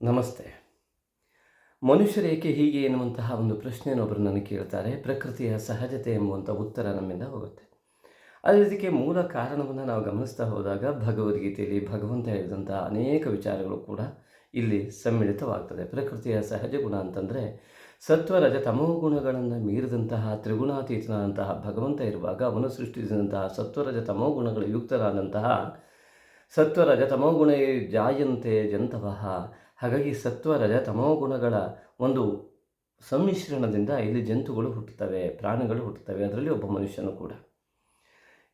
ನಮಸ್ತೆ. ಮನುಷ್ಯರೇಕೆ ಹೀಗೆ ಎನ್ನುವಂತಹ ಒಂದು ಪ್ರಶ್ನೆಯನ್ನು ಒಬ್ಬರು ನನಗೆ ಕೇಳ್ತಾರೆ. ಪ್ರಕೃತಿಯ ಸಹಜತೆ ಎಂಬುವಂಥ ಉತ್ತರ ನಮ್ಮಿಂದ ಹೋಗುತ್ತೆ. ಆದರೆ ಇದಕ್ಕೆ ಮೂಲ ಕಾರಣವನ್ನು ನಾವು ಗಮನಿಸ್ತಾ ಹೋದಾಗ ಭಗವದ್ಗೀತೆಯಲ್ಲಿ ಭಗವಂತ ಹೇಳಿದಂಥ ಅನೇಕ ವಿಚಾರಗಳು ಕೂಡ ಇಲ್ಲಿ ಸಮ್ಮಿಳಿತವಾಗ್ತದೆ. ಪ್ರಕೃತಿಯ ಸಹಜ ಗುಣ ಅಂತಂದರೆ ಸತ್ವ ರಜ ತಮೋ ಗುಣಗಳನ್ನು ಮೀರಿದಂತಹ ತ್ರಿಗುಣಾತೀತನಾದಂತಹ ಭಗವಂತ ಇರುವಾಗ ಅವನು ಸೃಷ್ಟಿಸಿದಂತಹ ಸತ್ವರಜ ತಮೋ ಗುಣಗಳು ಯುಕ್ತರಾದಂತಹ ಸತ್ವರಜ ತಮೋಗುಣ ಜಾಯಂತೆ ಜಂತವಹ ಹಾಗಾಗಿ ಸತ್ವ ರಜ ತಮೋ ಗುಣಗಳ ಒಂದು ಸಮ್ಮಿಶ್ರಣದಿಂದ ಇಲ್ಲಿ ಜಂತುಗಳು ಹುಟ್ಟುತ್ತವೆ, ಪ್ರಾಣಿಗಳು ಹುಟ್ಟುತ್ತವೆ, ಅದರಲ್ಲಿ ಒಬ್ಬ ಮನುಷ್ಯನು ಕೂಡ.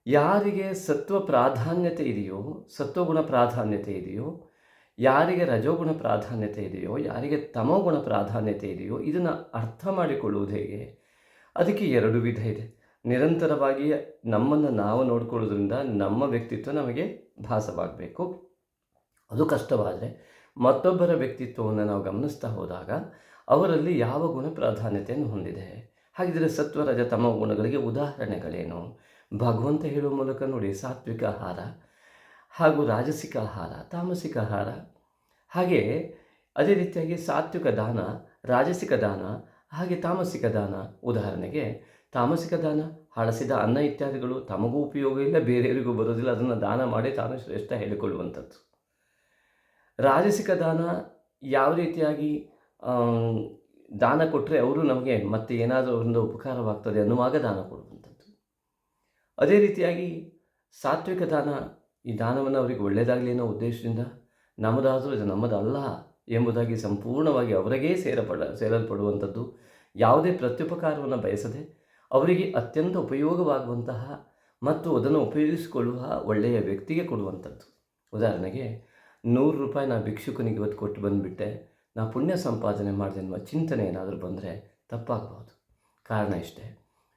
ಯಾರಿಗೆ ಸತ್ವ ಪ್ರಾಧಾನ್ಯತೆ ಇದೆಯೋ, ಸತ್ವಗುಣ ಪ್ರಾಧಾನ್ಯತೆ ಇದೆಯೋ, ಯಾರಿಗೆ ರಜೋಗುಣ ಪ್ರಾಧಾನ್ಯತೆ ಇದೆಯೋ, ಯಾರಿಗೆ ತಮೋಗುಣ ಪ್ರಾಧಾನ್ಯತೆ ಇದೆಯೋ, ಇದನ್ನು ಅರ್ಥ ಮಾಡಿಕೊಳ್ಳುವುದು ಹೇಗೆ? ಅದಕ್ಕೆ ಎರಡು ವಿಧ ಇದೆ. ನಿರಂತರವಾಗಿ ನಮ್ಮನ್ನು ನಾವು ನೋಡ್ಕೊಳ್ಳೋದ್ರಿಂದ ನಮ್ಮ ವ್ಯಕ್ತಿತ್ವ ನಮಗೆ ಭಾಸವಾಗಬೇಕು. ಅದು ಕಷ್ಟವಾದರೆ ಮತ್ತೊಬ್ಬರ ವ್ಯಕ್ತಿತ್ವವನ್ನು ನಾವು ಗಮನಿಸ್ತಾ ಹೋದಾಗ, ಅವರಲ್ಲಿ ಯಾವ ಗುಣ ಪ್ರಾಧಾನ್ಯತೆಯನ್ನು ಹೊಂದಿದೆ? ಹಾಗಿದ್ರೆ ಸತ್ವರಜ ತಮ್ಮ ತಮ ಗುಣಗಳಿಗೆ ಉದಾಹರಣೆಗಳೇನು? ಭಗವಂತ ಹೇಳುವ ಮೂಲಕ ನೋಡಿ, ಸಾತ್ವಿಕ ಆಹಾರ ಹಾಗೂ ರಾಜಸಿಕ ಆಹಾರ, ತಾಮಸಿಕ ಆಹಾರ. ಹಾಗೆ ಅದೇ ರೀತಿಯಾಗಿ ಸಾತ್ವಿಕ ದಾನ, ರಾಜಸಿಕ ದಾನ, ಹಾಗೆ ತಾಮಸಿಕ ದಾನ. ಉದಾಹರಣೆಗೆ, ತಾಮಸಿಕ ದಾನ, ಹಳಸಿದ ಅನ್ನ ಇತ್ಯಾದಿಗಳು ತಮಗೂ ಉಪಯೋಗ ಇಲ್ಲ, ಬೇರೆಯವರಿಗೂ ಬರೋದಿಲ್ಲ, ಅದನ್ನು ದಾನ ಮಾಡಿ ತಾನು ಶ್ರೇಷ್ಠ ಹೇಳಿಕೊಳ್ಳುವಂಥದ್ದು. ರಾಜಸಿಕ ದಾನ ಯಾವ ರೀತಿಯಾಗಿ ದಾನ ಕೊಟ್ಟರೆ ಅವರು ನಮಗೆ ಮತ್ತೆ ಏನಾದರೂ ಒಂದು ಉಪಕಾರವಾಗ್ತದೆ ಅನ್ನುವಾಗ ದಾನ ಕೊಡುವಂಥದ್ದು. ಅದೇ ರೀತಿಯಾಗಿ ಸಾತ್ವಿಕ ದಾನ ಈ ದಾನವನ್ನು ಅವರಿಗೆ ಒಳ್ಳೆಯದಾಗಲಿ ಅನ್ನೋ ಉದ್ದೇಶದಿಂದ ನಮ್ಮದಾದರೂ ಇದು ನಮ್ಮದಲ್ಲ ಎಂಬುದಾಗಿ ಸಂಪೂರ್ಣವಾಗಿ ಅವರಿಗೇ ಸೇರಪಡ, ಸೇರಲ್ಪಡುವಂಥದ್ದು. ಯಾವುದೇ ಪ್ರತ್ಯುಪಕಾರವನ್ನು ಬಯಸದೆ ಅವರಿಗೆ ಅತ್ಯಂತ ಉಪಯೋಗವಾಗುವಂತಹ ಮತ್ತು ಅದನ್ನು ಉಪಯೋಗಿಸಿಕೊಳ್ಳುವ ಒಳ್ಳೆಯ ವ್ಯಕ್ತಿಗೆ ಕೊಡುವಂಥದ್ದು. ಉದಾಹರಣೆಗೆ ನೂರು ರೂಪಾಯಿ ನಾ ಭಿಕ್ಷುಕನಿಗೆ ಇವತ್ತು ಕೊಟ್ಟು ಬಂದುಬಿಟ್ಟೆ, ನಾ ಪುಣ್ಯ ಸಂಪಾದನೆ ಮಾಡಿದೆ ಅನ್ನುವ ಚಿಂತನೆ ಏನಾದರೂ ಬಂದರೆ ತಪ್ಪಾಗಬಹುದು ಕಾರಣ ಇಷ್ಟೇ,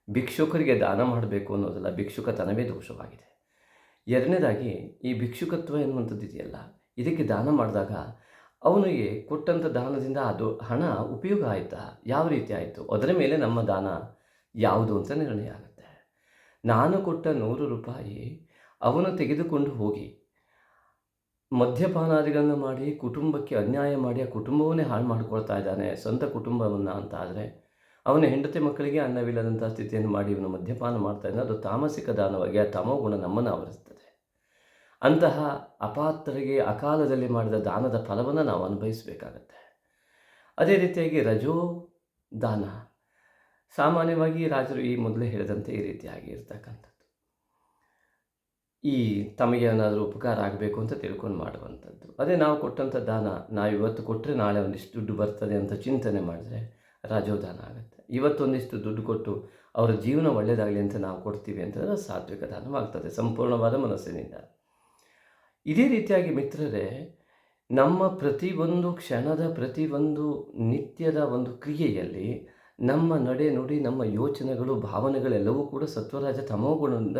ಭಿಕ್ಷುಕರಿಗೆ ದಾನ ಮಾಡಬೇಕು ಅನ್ನೋದಲ್ಲ ಭಿಕ್ಷುಕತನವೇ ದೋಷವಾಗಿದೆ. ಎರಡನೇದಾಗಿ, ಈ ಭಿಕ್ಷುಕತ್ವ ಎನ್ನುವಂಥದ್ದು ಇದೆಯಲ್ಲ, ಇದಕ್ಕೆ ದಾನ ಮಾಡಿದಾಗ ಅವನಿಗೆ ಕೊಟ್ಟಂಥ ದಾನದಿಂದ ಅದು ಹಣ ಉಪಯೋಗ ಆಯಿತಾ, ಯಾವ ರೀತಿ ಆಯಿತು, ಅದರ ಮೇಲೆ ನಮ್ಮ ದಾನ ಯಾವುದು ಅಂತ ನಿರ್ಣಯ ಆಗುತ್ತೆ. ನಾನು ಕೊಟ್ಟ ನೂರು ರೂಪಾಯಿ ಅವನು ತೆಗೆದುಕೊಂಡು ಹೋಗಿ ಮದ್ಯಪಾನಾದಿಗಳನ್ನು ಮಾಡಿ, ಕುಟುಂಬಕ್ಕೆ ಅನ್ಯಾಯ ಮಾಡಿ, ಆ ಕುಟುಂಬವನ್ನೇ ಹಾಳು ಮಾಡಿಕೊಳ್ತಾ ಇದ್ದಾನೆ ಸ್ವಂತ ಕುಟುಂಬವನ್ನು ಅಂತ ಆದರೆ, ಅವನ ಹೆಂಡತಿ ಮಕ್ಕಳಿಗೆ ಅನ್ನವಿಲ್ಲದಂಥ ಸ್ಥಿತಿಯನ್ನು ಮಾಡಿ ಇವನು ಮದ್ಯಪಾನ ಮಾಡ್ತಾ ಇದ್ದಾನೆ. ಅದು ತಾಮಸಿಕ ದಾನವಾಗಿ, ಆ ತಮೋ ಗುಣ ನಮ್ಮನ್ನು ಆವರಿಸ್ತದೆ. ಅಂತಹ ಅಪಾತ್ರರಿಗೆ ಅಕಾಲದಲ್ಲಿ ಮಾಡಿದ ದಾನದ ಫಲವನ್ನು ನಾವು ಅನುಭವಿಸಬೇಕಾಗತ್ತೆ. ಅದೇ ರೀತಿಯಾಗಿ ರಜೋ ದಾನ, ಸಾಮಾನ್ಯವಾಗಿ ರಾಜರು ಈ ಮೊದಲೇ ಹೇಳಿದಂತೆ ಈ ರೀತಿಯಾಗಿ ಇರ್ತಕ್ಕಂಥದ್ದು. ಈ ತಮಗೆ ಏನಾದರೂ ಉಪಕಾರ ಆಗಬೇಕು ಅಂತ ತಿಳ್ಕೊಂಡು ಮಾಡುವಂಥದ್ದು. ಅದೇ ನಾವು ಕೊಟ್ಟಂಥ ದಾನ, ನಾವು ಇವತ್ತು ಕೊಟ್ಟರೆ ನಾಳೆ ಒಂದಿಷ್ಟು ದುಡ್ಡು ಬರ್ತದೆ ಅಂತ ಚಿಂತನೆ ಮಾಡಿದ್ರೆ ರಾಜೋದಾನ ಆಗುತ್ತೆ. ಇವತ್ತೊಂದಿಷ್ಟು ದುಡ್ಡು ಕೊಟ್ಟು ಅವರ ಜೀವನ ಒಳ್ಳೆಯದಾಗಲಿ ಅಂತ ನಾವು ಕೊಡ್ತೀವಿ ಅಂತಂದರೆ ಸಾತ್ವಿಕ ದಾನವಾಗ್ತದೆ ಸಂಪೂರ್ಣವಾದ ಮನಸ್ಸಿನಿಂದ. ಇದೇ ರೀತಿಯಾಗಿ ಮಿತ್ರರೇ, ನಮ್ಮ ಪ್ರತಿಯೊಂದು ಕ್ಷಣದ ಪ್ರತಿಯೊಂದು ನಿತ್ಯದ ಒಂದು ಕ್ರಿಯೆಯಲ್ಲಿ ನಮ್ಮ ನಡೆ ನುಡಿ, ನಮ್ಮ ಯೋಚನೆಗಳು, ಭಾವನೆಗಳೆಲ್ಲವೂ ಕೂಡ ಸತ್ವರಾಜ ತಮೋಗುಣದಿಂದ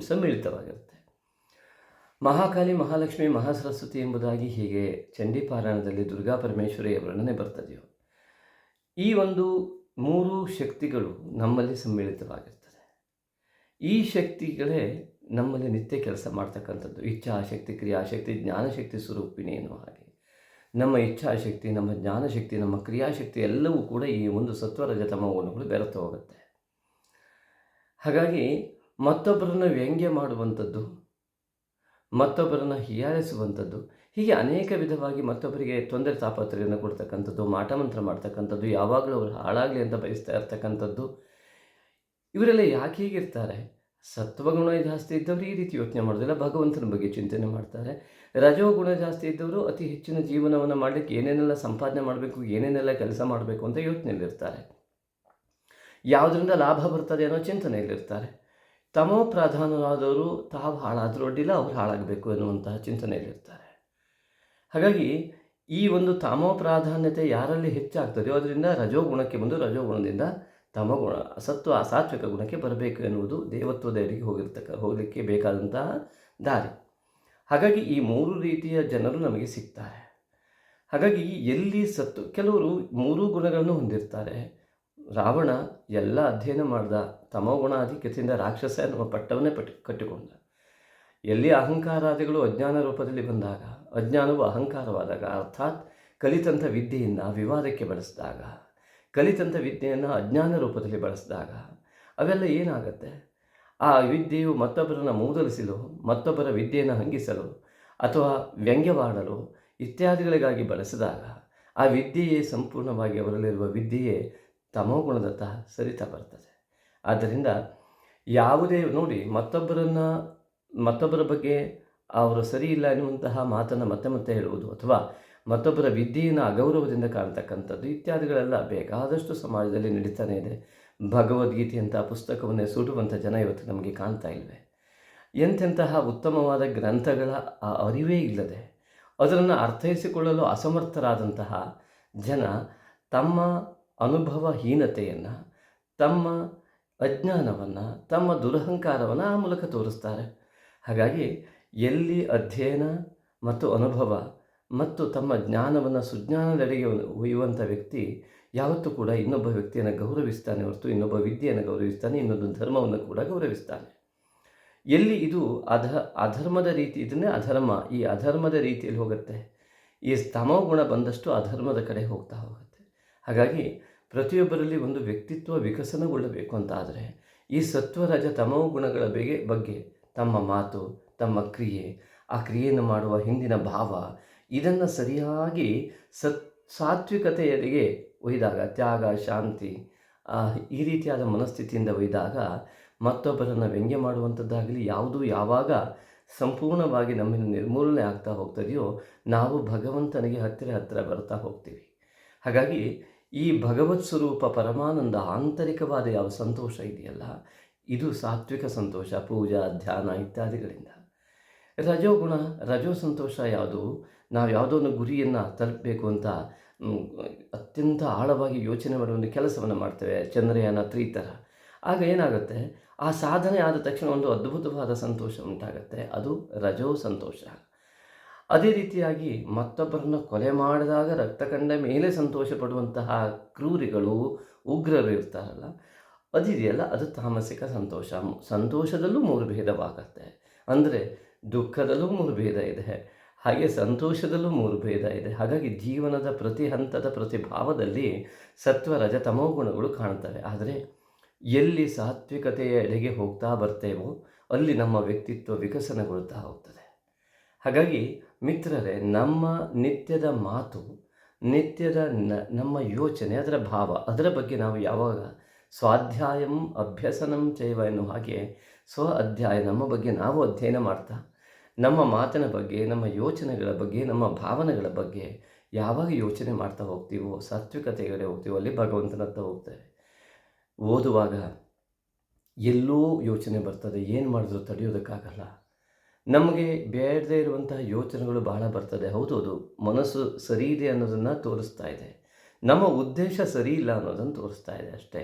ಸಮ್ಮಿಳಿತವಾಗಿರುತ್ತೆ. ಮಹಾಕಾಲಿ, ಮಹಾಲಕ್ಷ್ಮಿ, ಮಹಾಸರಸ್ವತಿ ಎಂಬುದಾಗಿ ಹೀಗೆ ಚಂಡೀಪಾರಾಯಣದಲ್ಲಿ ದುರ್ಗಾ ಪರಮೇಶ್ವರಿಯ ವರ್ಣನೆ ಬರ್ತದೆಯೋ, ಈ ಒಂದು ಮೂರು ಶಕ್ತಿಗಳು ನಮ್ಮಲ್ಲಿ ಸಮ್ಮಿಳಿತವಾಗಿರ್ತದೆ. ಈ ಶಕ್ತಿಗಳೇ ನಮ್ಮಲ್ಲಿ ನಿತ್ಯ ಕೆಲಸ ಮಾಡ್ತಕ್ಕಂಥದ್ದು. ಇಚ್ಛಾಶಕ್ತಿ, ಕ್ರಿಯಾಶಕ್ತಿ, ಜ್ಞಾನಶಕ್ತಿ ಸ್ವರೂಪಿಣಿ ಎನ್ನುವ ಹಾಗೆ. ನಮ್ಮ ಇಚ್ಛಾಶಕ್ತಿ, ನಮ್ಮ ಜ್ಞಾನಶಕ್ತಿ, ನಮ್ಮ ಕ್ರಿಯಾಶಕ್ತಿ ಎಲ್ಲವೂ ಕೂಡ ಈ ಒಂದು ಸತ್ವರಜತಮ ಗುಣಗಳು ಬೆರೆತು ಹೋಗುತ್ತೆ. ಹಾಗಾಗಿ ಮತ್ತೊಬ್ಬರನ್ನು ವ್ಯಂಗ್ಯ ಮಾಡುವಂಥದ್ದು, ಮತ್ತೊಬ್ಬರನ್ನು ಹೀಯಾಳಿಸುವಂಥದ್ದು, ಹೀಗೆ ಅನೇಕ ವಿಧವಾಗಿ ಮತ್ತೊಬ್ಬರಿಗೆ ತೊಂದರೆ ತಾಪತ್ರೆಯನ್ನು ಕೊಡ್ತಕ್ಕಂಥದ್ದು ಮಾಟಮಂತ್ರ ಮಾಡ್ತಕ್ಕಂಥದ್ದು, ಯಾವಾಗಲೂ ಅವರು ಹಾಳಾಗಲಿ ಅಂತ ಬಯಸ್ತಾ ಇರ್ತಕ್ಕಂಥದ್ದು, ಇವರೆಲ್ಲ ಯಾಕೆ ಹೀಗಿರ್ತಾರೆ? ಸತ್ವಗುಣ ಜಾಸ್ತಿ ಇದ್ದವರು ಈ ರೀತಿ ಯೋಚನೆ ಮಾಡೋದಿಲ್ಲ ಭಗವಂತನ ಬಗ್ಗೆ ಚಿಂತನೆ ಮಾಡ್ತಾರೆ. ರಜೋಗುಣ ಜಾಸ್ತಿ ಇದ್ದವರು ಅತಿ ಹೆಚ್ಚಿನ ಜೀವನವನ್ನು ಮಾಡಲಿಕ್ಕೆ ಏನೇನೆಲ್ಲ ಸಂಪಾದನೆ ಮಾಡಬೇಕು, ಏನೇನೆಲ್ಲ ಕೆಲಸ ಮಾಡಬೇಕು ಅಂತ ಯೋಚನೆಯಲ್ಲಿರ್ತಾರೆ. ಯಾವುದರಿಂದ ಲಾಭ ಬರ್ತದೆ ಅನ್ನೋ ಚಿಂತನೆಯಲ್ಲಿರ್ತಾರೆ. ತಮೋ ಪ್ರಧಾನರಾದವರು ತಾವು ಹಾಳಾದರೂ ಅಡ್ಡಿಲ್ಲ, ಅವ್ರು ಹಾಳಾಗಬೇಕು ಎನ್ನುವಂತಹ ಚಿಂತನೆಯಲ್ಲಿರ್ತಾರೆ. ಹಾಗಾಗಿ ಈ ಒಂದು ತಮೋ ಪ್ರಾಧಾನ್ಯತೆ ಯಾರಲ್ಲಿ ಹೆಚ್ಚಾಗ್ತದೆಯೋ ಅದರಿಂದ ರಜೋಗುಣಕ್ಕೆ ಬಂದು ರಜೋಗುಣದಿಂದ ತಮಗುಣ ಸತ್ವ ಸಾತ್ವಿಕ ಗುಣಕ್ಕೆ ಬರಬೇಕು ಎನ್ನುವುದು ದೇವತ್ವದವರಿಗೆ ಹೋಗಿರ್ತಕ್ಕ, ಹೋಗಲಿಕ್ಕೆ ಬೇಕಾದಂತಹ ದಾರಿ. ಹಾಗಾಗಿ ಈ ಮೂರು ರೀತಿಯ ಜನರು ನಮಗೆ ಸಿಗ್ತಾರೆ. ಹಾಗಾಗಿ ಎಲ್ಲಿ ಸತ್ತು, ಕೆಲವರು ಮೂರು ಗುಣಗಳನ್ನು ಹೊಂದಿರ್ತಾರೆ. ರಾವಣ ಎಲ್ಲ ಅಧ್ಯಯನ ಮಾಡ್ದ ತಮೋಗುಣಾಧಿಕ್ಯತೆಯಿಂದ ರಾಕ್ಷಸ ಎನ್ನುವ ಪಟ್ಟವನ್ನೇ ಪಟ್ಟಿ, ಕಟ್ಟಿಕೊಂಡ. ಎಲ್ಲಿ ಅಹಂಕಾರಾದಿಗಳು ಅಜ್ಞಾನ ರೂಪದಲ್ಲಿ ಬಂದಾಗ, ಅಜ್ಞಾನವು ಅಹಂಕಾರವಾದಾಗ, ಅರ್ಥಾತ್ ಕಲಿತಂಥ ವಿದ್ಯೆಯಿಂದ ವಿವಾದಕ್ಕೆ ಬಳಸಿದಾಗ, ಕಲಿತಂಥ ವಿದ್ಯೆಯನ್ನು ಅಜ್ಞಾನ ರೂಪದಲ್ಲಿ ಬಳಸಿದಾಗ, ಅವೆಲ್ಲ ಏನಾಗುತ್ತೆ? ಆ ವಿದ್ಯೆಯು ಮತ್ತೊಬ್ಬರನ್ನು ಮೂದಲಿಸಲು, ಮತ್ತೊಬ್ಬರ ವಿದ್ಯೆಯನ್ನು ಹಂಗಿಸಲು, ಅಥವಾ ವ್ಯಂಗ್ಯವಾಡಲು ಇತ್ಯಾದಿಗಳಿಗಾಗಿ ಬಳಸಿದಾಗ, ಆ ವಿದ್ಯೆಯೇ ಸಂಪೂರ್ಣವಾಗಿ ಅವರಲ್ಲಿರುವ ವಿದ್ಯೆಯೇ ತಮೋಗುಣದತ್ತ ಸರಿತಾ ಬರ್ತದೆ. ಆದ್ದರಿಂದ ಯಾವುದೇ, ನೋಡಿ, ಮತ್ತೊಬ್ಬರನ್ನು, ಮತ್ತೊಬ್ಬರ ಬಗ್ಗೆ ಅವರು ಸರಿ ಇಲ್ಲ ಎನ್ನುವಂತಹ ಮಾತನ್ನು ಮತ್ತೆ ಮತ್ತೆ ಹೇಳುವುದು ಅಥವಾ ಮತ್ತೊಬ್ಬರ ವಿದ್ಯೆಯನ್ನು ಅಗೌರವದಿಂದ ಕಾಣ್ತಕ್ಕಂಥದ್ದು ಇತ್ಯಾದಿಗಳೆಲ್ಲ ಬೇಕಾದಷ್ಟು ಸಮಾಜದಲ್ಲಿ ನಡೀತಾನೆ ಇದೆ. ಭಗವದ್ಗೀತೆಯಂಥ ಪುಸ್ತಕವನ್ನೇ ಸುಡುವಂಥ ಜನ ಇವತ್ತು ನಮಗೆ ಕಾಣ್ತಾ ಇಲ್ವೇ? ಎಂತೆಂತಹ ಉತ್ತಮವಾದ ಗ್ರಂಥಗಳ ಅರಿವೇ ಇಲ್ಲದೆ ಅದನ್ನು ಅರ್ಥೈಸಿಕೊಳ್ಳಲು ಅಸಮರ್ಥರಾದಂತಹ ಜನ ತಮ್ಮ ಅನುಭವಹೀನತೆಯನ್ನು, ತಮ್ಮ ಅಜ್ಞಾನವನ್ನು, ತಮ್ಮ ದುರಹಂಕಾರವನ್ನು ಆ ಮೂಲಕ ತೋರಿಸ್ತಾರೆ. ಹಾಗಾಗಿ ಎಲ್ಲಿ ಅಧ್ಯಯನ ಮತ್ತು ಅನುಭವ ಮತ್ತು ತಮ್ಮ ಜ್ಞಾನವನ್ನು ಸುಜ್ಞಾನದೆಡೆಗೆ ಒಯ್ಯುವಂಥ ವ್ಯಕ್ತಿ ಯಾವತ್ತೂ ಕೂಡ ಇನ್ನೊಬ್ಬ ವ್ಯಕ್ತಿಯನ್ನು ಗೌರವಿಸ್ತಾನೆ ಹೊರತು ಇನ್ನೊಬ್ಬ ವಿದ್ಯೆಯನ್ನು ಗೌರವಿಸ್ತಾನೆ, ಇನ್ನೊಂದು ಧರ್ಮವನ್ನು ಕೂಡ ಗೌರವಿಸ್ತಾನೆ. ಎಲ್ಲಿ ಇದು ಅಧ, ಅಧರ್ಮದ ರೀತಿ ಇದನ್ನೇ ಅಧರ್ಮ, ಈ ಅಧರ್ಮದ ರೀತಿಯಲ್ಲಿ ಹೋಗುತ್ತೆ. ಈ ಸ್ತಮೋ ಗುಣ ಬಂದಷ್ಟು ಅಧರ್ಮದ ಕಡೆ ಹೋಗ್ತಾ ಹೋಗುತ್ತೆ. ಹಾಗಾಗಿ ಪ್ರತಿಯೊಬ್ಬರಲ್ಲಿ ಒಂದು ವ್ಯಕ್ತಿತ್ವ ವಿಕಸನಗೊಳ್ಳಬೇಕು ಅಂತ ಆದರೆ ಈ ಸತ್ವರಜ ತಮೋ ಗುಣಗಳ ಬಗ್ಗೆ ಬಗ್ಗೆ ತಮ್ಮ ಮಾತು, ತಮ್ಮ ಕ್ರಿಯೆ, ಆ ಕ್ರಿಯೆಯನ್ನು ಮಾಡುವ ಹಿಂದಿನ ಭಾವ, ಇದನ್ನು ಸರಿಯಾಗಿ ಸತ್, ಸಾತ್ವಿಕತೆಯರಿಗೆ ಒಯ್ದಾಗ, ತ್ಯಾಗ, ಶಾಂತಿ ಈ ರೀತಿಯಾದ ಮನಸ್ಥಿತಿಯಿಂದ ಒಯ್ದಾಗ ಮತ್ತೊಬ್ಬರನ್ನು ವ್ಯಂಗ್ಯ ಮಾಡುವಂಥದ್ದಾಗಲಿ ಯಾವುದು ಯಾವಾಗ ಸಂಪೂರ್ಣವಾಗಿ ನಮ್ಮಿಂದ ನಿರ್ಮೂಲನೆ ಆಗ್ತಾ ಹೋಗ್ತದೆಯೋ ನಾವು ಭಗವಂತನಿಗೆ ಹತ್ತಿರ ಹತ್ತಿರ ಬರ್ತಾ ಹೋಗ್ತೀವಿ. ಹಾಗಾಗಿ ಈ ಭಗವತ್ ಸ್ವರೂಪ ಪರಮಾನಂದ ಆಂತರಿಕವಾದ ಯಾವ ಸಂತೋಷ ಇದೆಯಲ್ಲ, ಇದು ಸಾತ್ವಿಕ ಸಂತೋಷ, ಪೂಜಾ, ಧ್ಯಾನ ಇತ್ಯಾದಿಗಳಿಂದ. ರಜೋಗುಣ, ರಜೋ ಸಂತೋಷ ಯಾವುದು? ನಾವು ಯಾವುದೋ ಒಂದು ಗುರಿಯನ್ನು ತಲುಪಬೇಕು ಅಂತ ಅತ್ಯಂತ ಆಳವಾಗಿ ಯೋಚನೆ ಮಾಡುವ ಒಂದು ಕೆಲಸವನ್ನು ಮಾಡ್ತೇವೆ, ಚಂದ್ರಯಾನ ತ್ರೀ ಥರ ಆಗ ಏನಾಗುತ್ತೆ? ಆ ಸಾಧನೆ ಆದ ತಕ್ಷಣ ಒಂದು ಅದ್ಭುತವಾದ ಸಂತೋಷ ಉಂಟಾಗುತ್ತೆ, ಅದು ರಜೋ ಸಂತೋಷ. ಅದೇ ರೀತಿಯಾಗಿ ಮತ್ತೊಬ್ಬರನ್ನು ಕೊಲೆ ಮಾಡಿದಾಗ ರಕ್ತ ಕಂಡ ಮೇಲೆ ಸಂತೋಷ ಪಡುವಂತಹ ಕ್ರೂರಿಗಳು ಉಗ್ರರು ಇರ್ತಾರಲ್ಲ ಅದಿದೆಯಲ್ಲ ಅದು ತಾಮಸಿಕ ಸಂತೋಷ. ಸಂತೋಷದಲ್ಲೂ ಮೂರು ಭೇದವಾಗತ್ತೆ. ಅಂದರೆ ದುಃಖದಲ್ಲೂ ಮೂರು ಭೇದ ಇದೆ, ಹಾಗೆ ಸಂತೋಷದಲ್ಲೂ ಮೂರು ಭೇದ ಇದೆ. ಹಾಗಾಗಿ ಜೀವನದ ಪ್ರತಿ ಹಂತದ ಪ್ರತಿ ಭಾವದಲ್ಲಿ ಸತ್ವ, ರಜ, ತಮೋ ಗುಣಗಳು ಕಾಣ್ತವೆ. ಆದರೆ ಎಲ್ಲಿ ಸಾತ್ವಿಕತೆಯ ಎಡೆಗೆ ಹೋಗ್ತಾ ಬರ್ತೇವೋ, ಅಲ್ಲಿ ನಮ್ಮ ವ್ಯಕ್ತಿತ್ವ ವಿಕಸನಗೊಳ್ತಾ ಹೋಗ್ತದೆ. ಹಾಗಾಗಿ ಮಿತ್ರರೇ, ನಮ್ಮ ನಿತ್ಯದ ಮಾತು, ನಿತ್ಯದ ನಮ್ಮ ಯೋಚನೆ, ಅದರ ಭಾವ, ಅದರ ಬಗ್ಗೆ ನಾವು ಯಾವಾಗ ಸ್ವಾಧ್ಯಾಯಂ ಅಭ್ಯಸನಂ ಚೈವ ಎನ್ನುವ ಹಾಗೆ ಸ್ವ ಅಧ್ಯಾಯ ನಮ್ಮ ಬಗ್ಗೆ ನಾವು ಅಧ್ಯಯನ ಮಾಡ್ತಾ, ನಮ್ಮ ಮಾತಿನ ಬಗ್ಗೆ, ನಮ್ಮ ಯೋಚನೆಗಳ ಬಗ್ಗೆ, ನಮ್ಮ ಭಾವನೆಗಳ ಬಗ್ಗೆ ಯಾವಾಗ ಯೋಚನೆ ಮಾಡ್ತಾ ಹೋಗ್ತೀವೋ, ಸಾತ್ವಿಕತೆಗಳೇ ಹೋಗ್ತೀವೋ, ಅಲ್ಲಿ ಭಗವಂತನತ್ತ ಹೋಗ್ತೇವೆ ಓದುವಾಗ ಎಲ್ಲೋ ಯೋಚನೆ ಬರ್ತದೆ, ಏನು ಮಾಡಿದ್ರು ತಡೆಯೋದಕ್ಕಾಗಲ್ಲ. ನಮಗೆ ಬೇಡದೇ ಇರುವಂತಹ ಯೋಚನೆಗಳು ಬಹಳ ಬರ್ತದೆ. ಹೌದು, ಅದು ಮನಸ್ಸು ಸರಿ ಇದೆ ಅನ್ನೋದನ್ನು ತೋರಿಸ್ತಾ ಇದೆ. ನಮ್ಮ ಉದ್ದೇಶ ಸರಿ ಇಲ್ಲ ಅನ್ನೋದನ್ನು ತೋರಿಸ್ತಾ ಇದೆ ಅಷ್ಟೇ.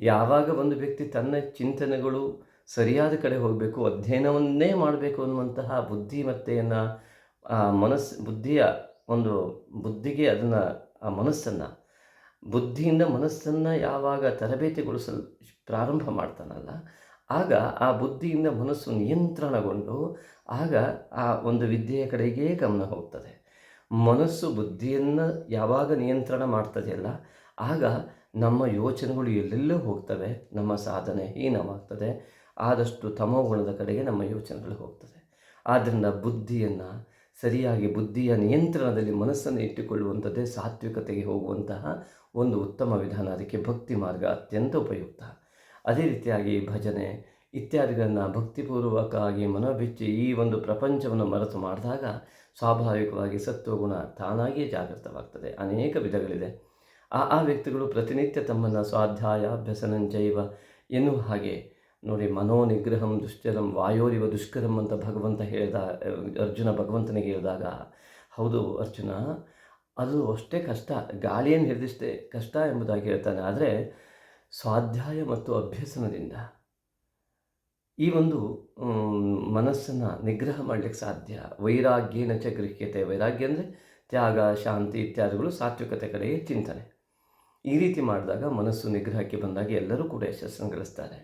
ಯಾವಾಗ ಒಂದು ವ್ಯಕ್ತಿ ತನ್ನ ಚಿಂತನೆಗಳು ಸರಿಯಾದ ಕಡೆ ಹೋಗಬೇಕು, ಅಧ್ಯಯನವನ್ನೇ ಮಾಡಬೇಕು ಅನ್ನುವಂತಹ ಬುದ್ಧಿಮತ್ತೆಯನ್ನು ಆ ಮನಸ್ಸು, ಬುದ್ಧಿಯ ಒಂದು ಬುದ್ಧಿಗೆ ಅದನ್ನು, ಆ ಮನಸ್ಸನ್ನು, ಬುದ್ಧಿಯಿಂದ ಮನಸ್ಸನ್ನು ಯಾವಾಗ ತರಬೇತಿಗೊಳಿಸಲು ಪ್ರಾರಂಭ ಮಾಡ್ತಾನಲ್ಲ ಆಗ ಆ ಬುದ್ಧಿಯಿಂದ ಮನಸ್ಸು ನಿಯಂತ್ರಣಗೊಂಡು ಆಗ ಆ ಒಂದು ವಿದ್ಯೆಯ ಕಡೆಗೆ ಗಮನ ಹೋಗ್ತದೆ. ಮನಸ್ಸು ಬುದ್ಧಿಯನ್ನು ಯಾವಾಗ ನಿಯಂತ್ರಣ ಮಾಡ್ತದೆಯಲ್ಲ ಆಗ ನಮ್ಮ ಯೋಚನೆಗಳು ಎಲ್ಲೆಲ್ಲೋ ಹೋಗ್ತವೆ, ನಮ್ಮ ಸಾಧನೆ ಹೀನವಾಗ್ತದೆ, ಆದಷ್ಟು ತಮೋಗುಣದ ಕಡೆಗೆ ನಮ್ಮ ಯೋಚನೆಗಳು ಹೋಗ್ತದೆ. ಆದ್ದರಿಂದ ಬುದ್ಧಿಯನ್ನು, ಸರಿಯಾಗಿ ಬುದ್ಧಿಯ ನಿಯಂತ್ರಣದಲ್ಲಿ ಮನಸ್ಸನ್ನು ಇಟ್ಟುಕೊಳ್ಳುವಂಥದ್ದೇ ಸಾತ್ವಿಕತೆಗೆ ಹೋಗುವಂತಹ ಒಂದು ಉತ್ತಮ ವಿಧಾನ. ಅದಕ್ಕೆ ಭಕ್ತಿ ಮಾರ್ಗ ಅತ್ಯಂತ ಉಪಯುಕ್ತ. ಅದೇ ರೀತಿಯಾಗಿ ಭಜನೆ ಇತ್ಯಾದಿಗಳನ್ನು ಭಕ್ತಿಪೂರ್ವಕವಾಗಿ ಮನೋಬಿಚ್ಚಿ ಈ ಒಂದು ಪ್ರಪಂಚವನ್ನು ಮರೆತು ಮಾಡಿದಾಗ ಸ್ವಾಭಾವಿಕವಾಗಿ ಸತ್ವಗುಣ ತಾನಾಗಿಯೇ ಜಾಗೃತವಾಗ್ತದೆ. ಅನೇಕ ವಿಧಗಳಿದೆ. ಆ ಆ ವ್ಯಕ್ತಿಗಳು ಪ್ರತಿನಿತ್ಯ ತಮ್ಮನ್ನು ಸ್ವಾಧ್ಯಾಯ ಅಭ್ಯಸನಂಜೈವ ಎನ್ನುವ ಹಾಗೆ ನೋಡಿ ಮನೋನಿಗ್ರಹಂ ದುಶ್ಚರಂ ವಾಯೋರಿವ ದುಷ್ಕರಂ ಅಂತ ಭಗವಂತ ಹೇಳಿದ, ಅರ್ಜುನ ಭಗವಂತನಿಗೆ ಹೇಳಿದಾಗ, ಹೌದು ಅರ್ಜುನ, ಅದು ಅಷ್ಟೇ ಕಷ್ಟ. ಗಾಳಿಯನ್ನು ಹಿಡಿದಿಷ್ಟೇ ಕಷ್ಟ ಎಂಬುದಾಗಿ ಹೇಳ್ತಾನೆ. ಆದರೆ ಸ್ವಾಧ್ಯಾಯ ಮತ್ತು ಅಭ್ಯಸನದಿಂದ ಈ ಒಂದು ಮನಸ್ಸನ್ನು ನಿಗ್ರಹ ಮಾಡಲಿಕ್ಕೆ ಸಾಧ್ಯ. ವೈರಾಗ್ಯನ ಚ ಗೃಹ್ಯತೆ. ವೈರಾಗ್ಯ ಅಂದರೆ ತ್ಯಾಗ, ಶಾಂತಿ ಇತ್ಯಾದಿಗಳು ಸಾತ್ವಿಕತೆ ಕಡೆಗೆ ಚಿಂತನೆ ಈ ರೀತಿ ಮಾಡಿದಾಗ ಮನಸ್ಸು ನಿಗ್ರಹಕ್ಕೆ ಬಂದಾಗ ಎಲ್ಲರೂ ಕೂಡ ಯಶಸ್ಸನ್ನು ಗಳಿಸ್ತಾರೆ.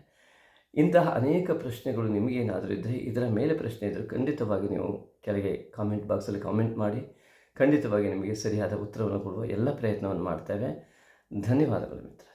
ಇಂತಹ ಅನೇಕ ಪ್ರಶ್ನೆಗಳು ನಿಮಗೇನಾದರೂ ಇದ್ದರೆ ಇದರ ಮೇಲೆ ಪ್ರಶ್ನೆ ಇದ್ದರೆ ಖಂಡಿತವಾಗಿ ನೀವು ಕೆಳಗೆ ಕಾಮೆಂಟ್ ಬಾಕ್ಸಲ್ಲಿ ಕಾಮೆಂಟ್ ಮಾಡಿ, ಖಂಡಿತವಾಗಿ ನಿಮಗೆ ಸರಿಯಾದ ಉತ್ತರವನ್ನು ಕೊಡುವ ಎಲ್ಲ ಪ್ರಯತ್ನವನ್ನು ಮಾಡ್ತೇವೆ. ಧನ್ಯವಾದಗಳು ಮಿತ್ರ.